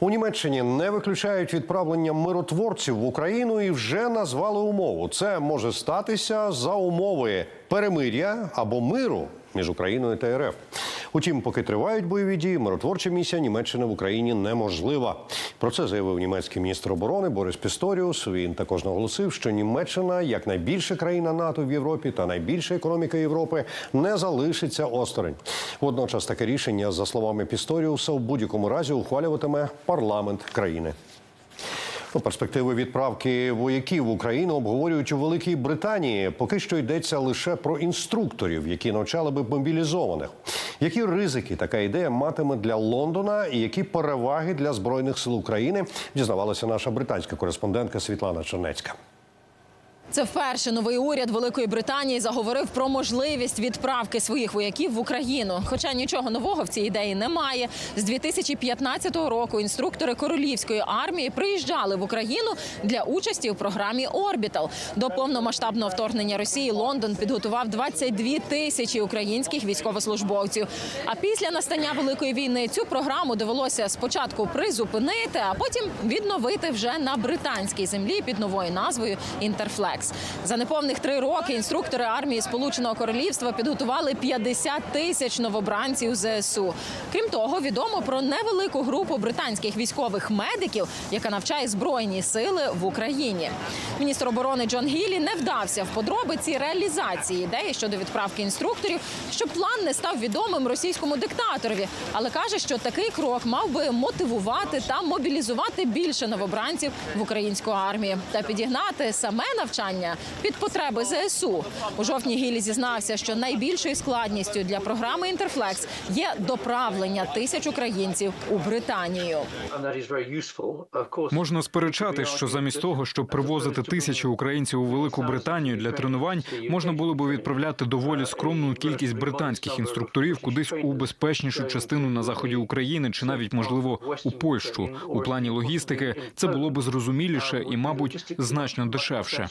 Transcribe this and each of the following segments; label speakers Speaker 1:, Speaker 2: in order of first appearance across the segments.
Speaker 1: У Німеччині не виключають відправлення миротворців в Україну і вже назвали умову. Це може статися за умови перемир'я або миру між Україною та РФ. Утім, поки тривають бойові дії, миротворча місія Німеччини в Україні неможлива. Про це заявив німецький міністр оборони Борис Пісторіус. Він також наголосив, що Німеччина, як найбільша країна НАТО в Європі та найбільша економіка Європи, не залишиться осторонь. Водночас таке рішення, за словами Пісторіуса, в будь-якому разі ухвалюватиме парламент країни. Ну, Перспективи відправки вояків в Україну обговорюють у Великій Британії. Поки що йдеться лише про інструкторів, які навчали би мобілізованих. Які ризики така ідея матиме для Лондона і які переваги для збройних сил України? Дізнавалася наша британська кореспондентка Світлана Чернецька.
Speaker 2: Це вперше новий уряд Великої Британії заговорив про можливість відправки своїх вояків в Україну. Хоча нічого нового в цій ідеї немає. З 2015 року інструктори королівської армії приїжджали в Україну для участі у програмі Орбітал. До повномасштабного вторгнення Росії Лондон підготував 22 тисячі українських військовослужбовців. А після настання великої війни цю програму довелося спочатку призупинити, а потім відновити вже на британській землі під новою назвою Інтерфлекс. За неповних три роки інструктори армії Сполученого Королівства підготували 50 тисяч новобранців ЗСУ. Крім того, відомо про невелику групу британських військових медиків, яка навчає збройні сили в Україні. Міністр оборони Джон Гіллі не вдався в подробиці реалізації ідеї щодо відправки інструкторів, щоб план не став відомим російському диктаторові, але каже, що такий крок мав би мотивувати та мобілізувати більше новобранців в українську армію та підігнати саме навчання під потреби ЗСУ. У жовтні Гіллі зізнався, що найбільшою складністю для програми Інтерфлекс є доправлення тисяч українців у Британію.
Speaker 3: Можна сперечатись, що замість того, щоб привозити тисячі українців у Велику Британію для тренувань, можна було би відправляти доволі скромну кількість британських інструкторів кудись у безпечнішу частину на заході України чи навіть можливо у Польщу. У плані логістики це було би зрозуміліше і, мабуть, значно дешевше.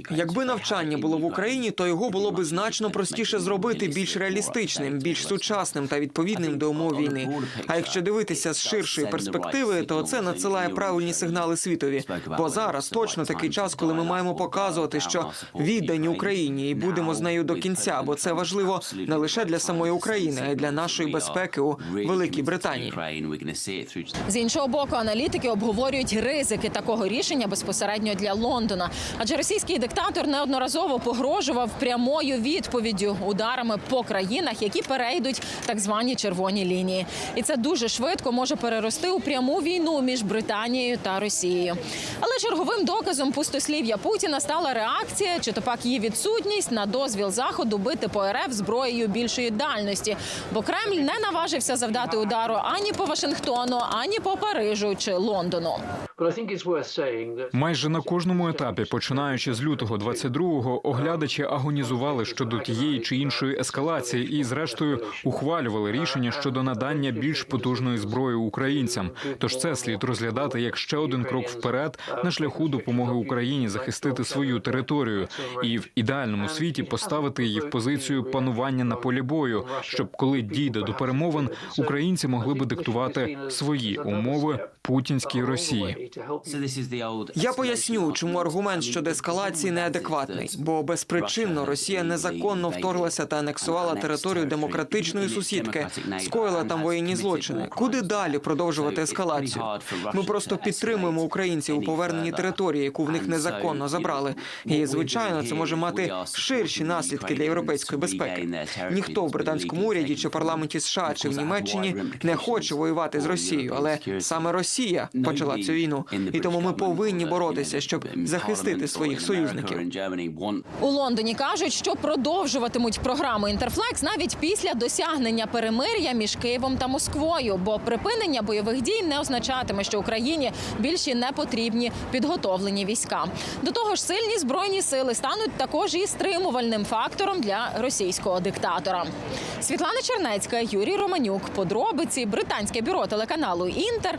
Speaker 4: Ukraine.
Speaker 5: Якби навчання було в Україні, то його було би значно простіше зробити більш реалістичним, більш сучасним та відповідним до умов війни. А якщо дивитися з ширшої перспективи, то це надсилає правильні сигнали світові. Бо зараз точно такий час, коли ми маємо показувати, що віддані Україні і будемо з нею до кінця, бо це важливо не лише для самої України, а й для нашої безпеки у Великій Британії.
Speaker 2: З іншого боку, аналітики обговорюють ризики такого рішення безпосередньо для Лондона. Адже російський диктатор неодноразово погрожував прямою відповіддю ударами по країнах, які перейдуть так звані червоні лінії. І це дуже швидко може перерости у пряму війну між Британією та Росією. Але черговим доказом пустослів'я Путіна стала реакція, чи то пак її відсутність на дозвіл заходу бити по РФ зброєю більшої дальності. Бо Кремль не наважився завдати удару ані по Вашингтону, ані по Парижу чи Лондону.
Speaker 3: Майже на кожному етапі, починаючи з лютого 22-го, оглядачі агонізували щодо тієї чи іншої ескалації і, зрештою, ухвалювали рішення щодо надання більш потужної зброї українцям. Тож це слід розглядати як ще один крок вперед на шляху допомоги Україні захистити свою територію і в ідеальному світі поставити її в позицію панування на полі бою, щоб коли дійде до перемовин, українці могли би диктувати свої умови путінській Росії.
Speaker 5: Я поясню, чому аргумент щодо ескалації неадекватний, бо безпричинно Росія незаконно вторглася та анексувала територію демократичної сусідки, скоїла там воєнні злочини. Куди далі продовжувати ескалацію? Ми просто підтримуємо українців у поверненні території, яку в них незаконно забрали. І звичайно, це може мати ширші наслідки для європейської безпеки. Ніхто в британському уряді чи парламенті США чи в Німеччині не хоче воювати з Росією, але саме Росія почала цю війну, і тому ми повинні боротися, щоб захистити своїх союзників.
Speaker 2: У Лондоні кажуть, що продовжуватимуть програму Інтерфлекс навіть після досягнення перемир'я між Києвом та Москвою, бо припинення бойових дій не означатиме, що Україні більше не потрібні підготовлені війська. До того ж, сильні збройні сили стануть також і стримувальним фактором для російського диктатора. Світлана Чернецька, Юрій Романюк. Подробиці британське бюро телеканалу Інтер.